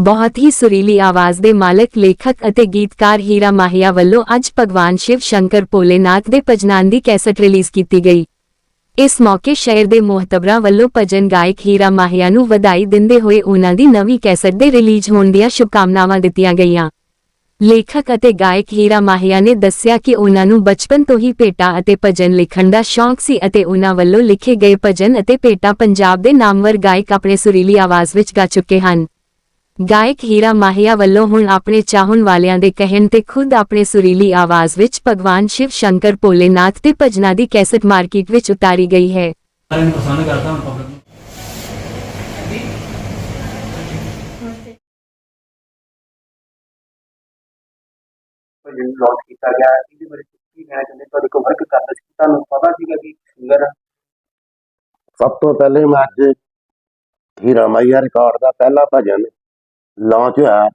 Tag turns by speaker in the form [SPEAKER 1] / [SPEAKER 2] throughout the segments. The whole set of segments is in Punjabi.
[SPEAKER 1] ਬਹੁਤ ਹੀ ਸੁਰੀਲੀ ਆਵਾਜ਼ ਦੇ ਮਾਲਕ, ਲੇਖਕ ਅਤੇ ਗੀਤਕਾਰ ਹੀਰਾ ਮਾਹੀਆ ਵੱਲੋਂ ਅੱਜ ਭਗਵਾਨ ਸ਼ਿਵ ਸ਼ੰਕਰ ਭੋਲੇਨਾਥ ਦੇ ਭਜਨਾਂ ਦੀ ਕੈਸਟ ਰਿਲੀਜ਼ ਕੀਤੀ ਗਈ। ਇਸ ਮੌਕੇ ਸ਼ਹਿਰ ਦੇ ਮੋਹਤਬਰਾਂ ਵੱਲੋਂ ਭਜਨ ਗਾਇਕ ਹੀਰਾ ਮਾਹੀਆ ਨੂੰ ਵਧਾਈ ਦਿੰਦੇ ਹੋਏ ਉਹਨਾਂ ਦੀ ਨਵੀਂ ਕੈਸਟ ਦੇ ਰਿਲੀਜ਼ ਹੋਣ ਦੀਆਂ ਸ਼ੁਭਕਾਮਨਾਵਾਂ ਦਿੱਤੀਆਂ ਗਈਆਂ। ਲੇਖਕ ਅਤੇ ਗਾਇਕ ਹੀਰਾ ਮਾਹੀਆ ਨੇ ਦੱਸਿਆ ਕਿ ਉਹਨਾਂ ਨੂੰ ਬਚਪਨ ਤੋਂ ਹੀ ਭੇਟਾ ਅਤੇ ਭਜਨ ਲਿਖਣ ਦਾ ਸ਼ੌਂਕ ਸੀ ਅਤੇ ਉਹਨਾਂ ਵੱਲੋਂ ਲਿਖੇ ਗਏ ਭਜਨ ਅਤੇ ਭੇਟਾ ਪੰਜਾਬ ਦੇ ਨਾਮਵਰ ਗਾਇਕ ਆਪਣੇ ਸੁਰੀਲੀ ਆਵਾਜ਼ ਵਿੱਚ ਗਾ ਚੁੱਕੇ ਹਨ। ਗਾਇਕ ਹੀਰਾ ਮਾਹੀਆ ਵੱਲੋਂ ਹੁਣ ਆਪਣੇ ਚਾਹਣ ਵਾਲਿਆਂ ਦੇ ਕਹਿਣ ਤੇ ਖੁਦ ਆਪਣੇ ਸੁਰੀਲੀ ਆਵਾਜ਼ ਵਿੱਚ ਭਗਵਾਨ ਸ਼ਿਵ ਸ਼ੰਕਰ ਭੋਲੇਨਾਥ ਦੇ ਭਜਨਾਂ ਦੀ ਕੈਸਟ ਮਾਰਕੀਟ ਵਿੱਚ ਉਤਾਰੀ ਗਈ ਹੈ।
[SPEAKER 2] ਸਾਰਿਆਂ ਨੂੰ ਪਸੰਦ ਕਰਦਾ ਹਾਂ ਪਬਲਿਕ ਨੂੰ।
[SPEAKER 3] ਭਜਨ ਲਾਂਚ ਕੀਤਾ ਗਿਆ ਹੈ। ਇਹਦੇ ਬਾਰੇ ਕੀ ਕਹਿਣਾ ਚਾਹੁੰਦੇ ਤੁਹਾਡੇ ਕੋਲ ਵਰਕ ਕਰਦਾ ਸੀ ਤੁਹਾਨੂੰ ਪਤਾ ਸੀਗਾ ਕਿ ਸਿੰਗਰ
[SPEAKER 4] ਸਭ ਤੋਂ ਪਹਿਲੇ ਮੈਂ ਅੱਜ ਹੀਰਾ ਮਾਈਆ ਰਿਕਾਰਡ ਦਾ ਪਹਿਲਾ ਭਜਨ ਲਾਂਚ ਹੋਇਆ,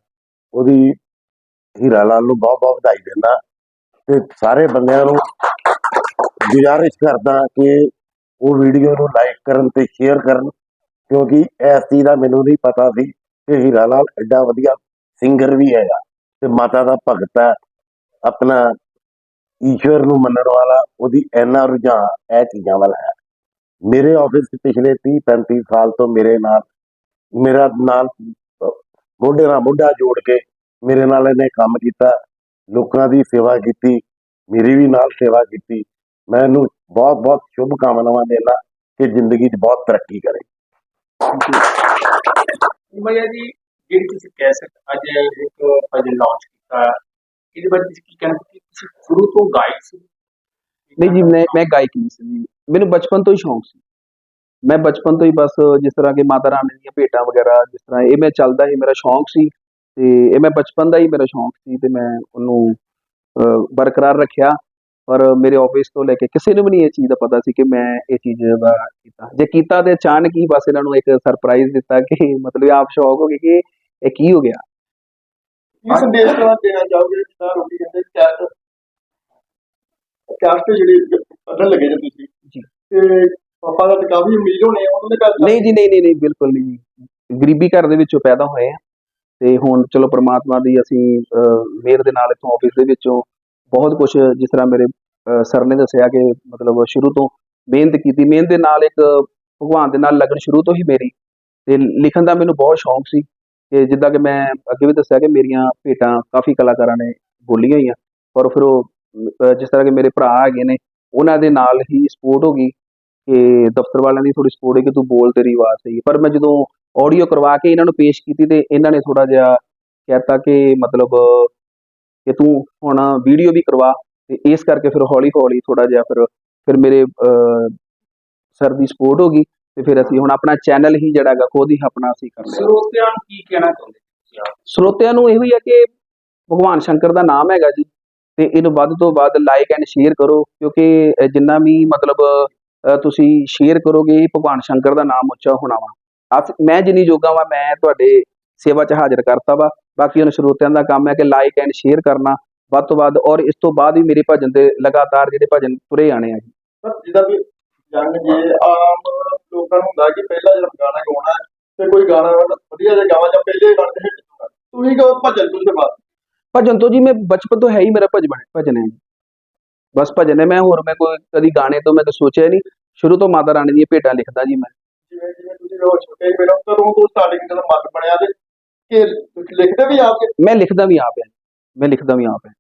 [SPEAKER 4] ਉਹਦੀ ਹੀਰਾ ਲਾਲ ਨੂੰ ਬਹੁਤ ਬਹੁਤ ਵਧਾਈ ਦਿੰਦਾ। ਤੇ ਸਾਰੇ ਬੰਦਿਆਂ ਨੂੰ ਗੁਜ਼ਾਰਿਸ਼ ਕਰਦਾ ਕਿ ਉਹ ਵੀਡੀਓ ਨੂੰ ਲਾਈਕ ਕਰਨ ਤੇ ਸ਼ੇਅਰ ਕਰਨ, ਕਿਉਂਕਿ ਇਸ ਚੀਜ਼ ਦਾ ਮੈਨੂੰ ਨਹੀਂ ਪਤਾ ਸੀ ਕਿ ਹੀਰਾ ਲਾਲ ਐਡਾ ਵਧੀਆ ਸਿੰਗਰ ਵੀ ਹੈਗਾ ਤੇ ਮਾਤਾ ਦਾ ਭਗਤ ਹੈ। ਆਪਣਾ ਈਸ਼ਵਰ ਨੂੰ ਮੰਨਣ ਵਾਲਾ, ਉਹਦੀ ਇੰਨਾ ਰੁਝਾਨ ਇਹ ਚੀਜ਼ਾਂ ਵੱਲ ਹੈ। ਮੇਰੇ ਆਫਿਸ ਪਿਛਲੇ 30 35 ਸਾਲ ਤੋਂ ਮੇਰੇ ਨਾਲ, ਮੇਰਾ ਨਾਲ ਮੋਢੇ ਨਾਲ ਮੋਢਾ ਜੋੜ ਕੇ ਮੇਰੇ ਨਾਲ ਇਹਨੇ ਕੰਮ ਕੀਤਾ ਲੋਕਾਂ ਦੀ ਸੇਵਾ ਕੀਤੀ ਮੇਰੀ ਵੀ ਨਾਲ ਸੇਵਾ ਕੀਤੀ। ਮੈਂ ਇਹਨੂੰ ਬਹੁਤ ਬਹੁਤ ਸ਼ੁਭ ਕਾਮਨਾਵਾਂ ਦੇਣਾ ਕਿ ਜ਼ਿੰਦਗੀ 'ਚ ਬਹੁਤ ਤਰੱਕੀ ਕਰੇ।
[SPEAKER 3] ਮਈਆ ਜੀ ਜਿਹੜੀ ਤੁਸੀਂ ਕਹਿ ਸਕਦੇ ਅੱਜ ਇੱਕ ਭਜਨ ਲਾਂਚ ਕੀਤਾ ਇਹਦੇ ਬਾਰੇ ਤੁਸੀਂ ਕੀ ਕਹਿਣਾ? ਕਿ ਤੁਸੀਂ ਸ਼ੁਰੂ ਤੋਂ ਗਾਇਕ ਸੀ?
[SPEAKER 5] ਨਹੀਂ ਜੀ ਮੈਂ ਮੈਂ ਗਾਇਕ ਨਹੀਂ ਸੀ। ਮੈਨੂੰ ਬਚਪਨ ਤੋਂ ਹੀ ਸ਼ੌਂਕ ਸੀ। ਮੈਂ ਬਚਪਨ ਤੋਂ ਹੀ ਬਸ ਜਿਸ ਤਰ੍ਹਾਂ ਕਿ ਮਾਤਾ ਰਾਣੀ ਦੀਆਂ ਭੇਟਾਂ ਵਗੈਰਾ ਜਿਸ ਤਰ੍ਹਾਂ ਇਹ ਮੈਂ ਚੱਲਦਾ ਸੀ ਮੇਰਾ ਸ਼ੌਂਕ ਸੀ ਤੇ ਇਹ ਮੈਂ ਬਚਪਨ ਦਾ ਹੀ ਮੇਰਾ ਸ਼ੌਂਕ ਸੀ ਤੇ ਮੈਂ ਉਹਨੂੰ ਬਰਕਰਾਰ ਰੱਖਿਆ। ਪਰ ਮੇਰੇ ਆਫਿਸ ਤੋਂ ਲੈ ਕੇ ਕਿਸੇ ਨੂੰ ਵੀ ਨਹੀਂ ਇਹ ਚੀਜ਼ ਦਾ ਪਤਾ ਸੀ ਕਿ ਮੈਂ ਇਹ ਚੀਜ਼ ਦਾ ਕੀਤਾ। ਜੇ ਕੀਤਾ ਤੇ ਅਚਾਨਕ ਹੀ ਬਸ ਇਹਨਾਂ ਨੂੰ ਇੱਕ ਸਰਪ੍ਰਾਈਜ਼ ਦਿੱਤਾ ਕਿ ਮਤਲਬ ਆਪ ਸ਼ੌਕ ਹੋ ਗਏ ਕਿ ਇਹ ਕੀ ਹੋ ਗਿਆ।
[SPEAKER 6] ਕੀ ਸੰਦੇਸ਼ ਦੇਣਾ ਦੇਣਾ ਚਾਹੋਗੇ ਜਿੱਦਾਂ ਰੋਟੀ ਕਹਿੰਦੇ ਕੈਸਟ ਕੈਸਟ ਜਿਹੜੇ ਪੜਨ ਲੱਗੇ ਜੇ ਤੁਸੀਂ।
[SPEAKER 5] ਜੀ।
[SPEAKER 6] ਤੇ ਪਾਪਾ ਦਾ ਤਾਂ ਕਾਫੀ ਉਮੀਦ ਹੋਣੀ ਹੈ ਉਹਨਾਂ ਦੇ ਘਰ
[SPEAKER 5] ਨਹੀਂ ਜੀ ਨਹੀਂ ਨਹੀਂ ਨਹੀਂ ਬਿਲਕੁਲ ਨਹੀਂ ਗਰੀਬੀ ਘਰ ਦੇ ਵਿੱਚੋਂ ਪੈਦਾ ਹੋਏ ਆ। ਤੇ ਹੁਣ ਚਲੋ ਪ੍ਰਮਾਤਮਾ ਦੀ ਅਸੀਂ ਅਹ, ਮਿਹਰ ਦੇ ਨਾਲ ਇੱਥੋਂ ਆਫਿਸ ਦੇ ਵਿੱਚੋਂ ਬਹੁਤ ਕੁਝ ਜਿਸ ਤਰ੍ਹਾਂ ਮੇਰੇ ਸਰ ਨੇ ਦੱਸਿਆ ਕਿ ਮਤਲਬ ਸ਼ੁਰੂ ਤੋਂ ਮਿਹਨਤ ਕੀਤੀ। ਮਿਹਨਤ ਦੇ ਨਾਲ ਇੱਕ ਭਗਵਾਨ ਦੇ ਨਾਲ ਲੱਗਣ ਸ਼ੁਰੂ ਤੋਂ ਹੀ ਮੇਰੀ। ਤੇ ਲਿਖਣ ਦਾ ਮੈਨੂੰ ਬਹੁਤ ਸ਼ੌਂਕ ਸੀ ਕਿ ਜਿੱਦਾਂ ਕਿ ਮੈਂ ਅੱਗੇ ਵੀ ਦੱਸਿਆ ਕਿ ਮੇਰੀਆਂ ਭੇਟਾਂ ਕਾਫੀ ਕਲਾਕਾਰਾਂ ਨੇ ਬੋਲੀਆਂ ਹੋਈਆਂ। ਪਰ ਫਿਰ ਉਹ ਅਹ, ਜਿਸ ਤਰ੍ਹਾਂ ਕਿ ਮੇਰੇ ਭਰਾ ਹੈਗੇ ਨੇ ਉਹਨਾਂ ਦੇ ਨਾਲ ਹੀ ਸਪੋਰਟ ਹੋ ਗਈ। ਕਿ ਦਫ਼ਤਰ ਵਾਲਿਆਂ ਦੀ ਥੋੜੀ ਸਪੋਰਟ ਹੈ ਕਿ ਤੂੰ ਬੋਲ ਤੇਰੀ ਆਵਾਜ਼ ਸਹੀ ਹੈ। ਪਰ ਮੈਂ ਜਦੋਂ ਆਡੀਓ ਕਰਵਾ ਕੇ ਇਹਨਾਂ ਨੂੰ ਪੇਸ਼ ਕੀਤੀ ਤੇ ਇਹਨਾਂ ਨੇ ਥੋੜਾ ਜਿਹਾ ਕਹਿਤਾ ਕਿ ਮਤਲਬ ਕਿ ਤੂੰ ਹੁਣ ਵੀਡੀਓ ਵੀ ਕਰਵਾ ਤੇ ਇਸ ਕਰਕੇ ਫਿਰ ਹੌਲੀ ਹੌਲੀ ਥੋੜਾ ਜਿਹਾ ਫਿਰ ਫਿਰ ਮੇਰੇ ਸਰ ਦੀ ਸਪੋਰਟ ਹੋ ਗਈ ਤੇ ਫਿਰ ਅਸੀਂ ਹੁਣ ਆਪਣਾ ਚੈਨਲ ਹੀ ਜਿਹੜਾ ਹੈਗਾ ਖੁਦ ਹੀ ਆਪਣਾ ਅਸੀਂ ਕਰ ਲਿਆ
[SPEAKER 3] ਸਰੋਤਿਆਂ ਨੂੰ ਕੀ ਕਹਿਣਾ ਚਾਹੁੰਦੇ?
[SPEAKER 5] ਸਰੋਤਿਆਂ ਨੂੰ ਇਹੋ ਹੀ ਹੈ ਕਿ ਭਗਵਾਨ ਸ਼ੰਕਰ ਦਾ ਨਾਮ ਹੈਗਾ ਜੀ ਤੇ ਇਹਨੂੰ ਵੱਧ ਤੋਂ ਵੱਧ ਲਾਈਕ ਐਂਡ ਸ਼ੇਅਰ ਕਰੋ ਕਿਉਂਕਿ ਜਿੰਨਾ ਵੀ ਮਤਲਬ ਤੁਸੀਂ ਸ਼ੇਅਰ ਕਰੋਗੇ ਭਗਵਾਨ ਸ਼ੰਕਰ ਦਾ ਨਾਮ ਉੱਚਾ ਹੋਣਾ ਵਾ। ਮੈਂ ਜਿੰਨੀ ਜੋਗਾ ਵਾ ਮੈਂ ਤੁਹਾਡੇ ਸੇਵਾ 'ਚ ਹਾਜ਼ਰ ਕਰਤਾ ਵਾ। ਬਾਕੀ ਹੁਣ ਸਰੋਤਿਆਂ ਦਾ ਕੰਮ ਹੈ ਕਿ ਲਾਈਕ ਐਂਡ ਸ਼ੇਅਰ ਕਰਨਾ ਵੱਧ ਤੋਂ ਵੱਧ ਔਰ ਇਸ ਤੋਂ ਬਾਅਦ ਵੀ ਮੇਰੇ ਭਜਨ ਦੇ ਲਗਾਤਾਰ ਜਿਹੜੇ ਭਜਨ ਤੁਰੇ ਆਣੇ ਆ ਜੀ।
[SPEAKER 6] ਜਿੱਦਾਂ ਵੀ ਜੰਗ ਜੇ ਆਮ ਲੋਕਾਂ ਨੂੰ ਹੁੰਦਾ ਕਿ ਪਹਿਲਾ ਜਦੋਂ ਗਾਣਾ ਗਾਉਣਾ ਤੇ ਕੋਈ ਗਾਣਾ ਵਧੀਆ ਜਿਹਾ ਗਾਵਾਂ ਜਾਂ ਪਹਿਲੇ ਗਾਣੇ ਦੇ ਹਿੱਟ ਹੋਣਾ ਤੁਸੀਂ ਕਹੋ ਭਜਨ ਤੋਂ ਬਾਅਦ।
[SPEAKER 5] ਭਜਨ ਤੋਂ ਜੀ ਮੈਂ ਬਚਪਨ ਤੋਂ ਹੈ ਹੀ ਮੇਰਾ ਭਜਨ ਭਜਨ ਹੈ ਜੀ। ਬਸ ਭਜਨ ਹੈ ਮੈਂ ਹੋਰ ਮੈਂ ਕੋਈ ਕਦੀ ਗਾਣੇ ਤੋਂ ਮੈਂ ਤਾਂ ਸੋਚਿਆ ਨਹੀਂ। ਸ਼ੁਰੂ ਤੋਂ ਮਾਤਾ ਰਾਣੀ ਦੀਆਂ ਭੇਟਾਂ ਲਿਖਦਾ ਜੀ ਮੈਂ।
[SPEAKER 6] ਜਿਵੇਂ ਜਿਵੇਂ ਤੁਸੀਂ ਉਹ ਛੋਟੇ ਜਿਹੇ ਪਹਿਲਾਂ ਤੋਂ ਤੋਂ ਸਟਾਰਟਿੰਗ ਜਦੋਂ ਮਨ ਬਣਿਆ ਤੇ ਕਿ ਤੁਸੀਂ ਲਿਖਦੇ ਵੀ ਆਪ
[SPEAKER 5] ਮੈਂ ਲਿਖਦਾ ਵੀ ਆਪ ਹਾਂ ਮੈਂ ਲਿਖਦਾ ਵੀ ਆਪ ਹਾਂ।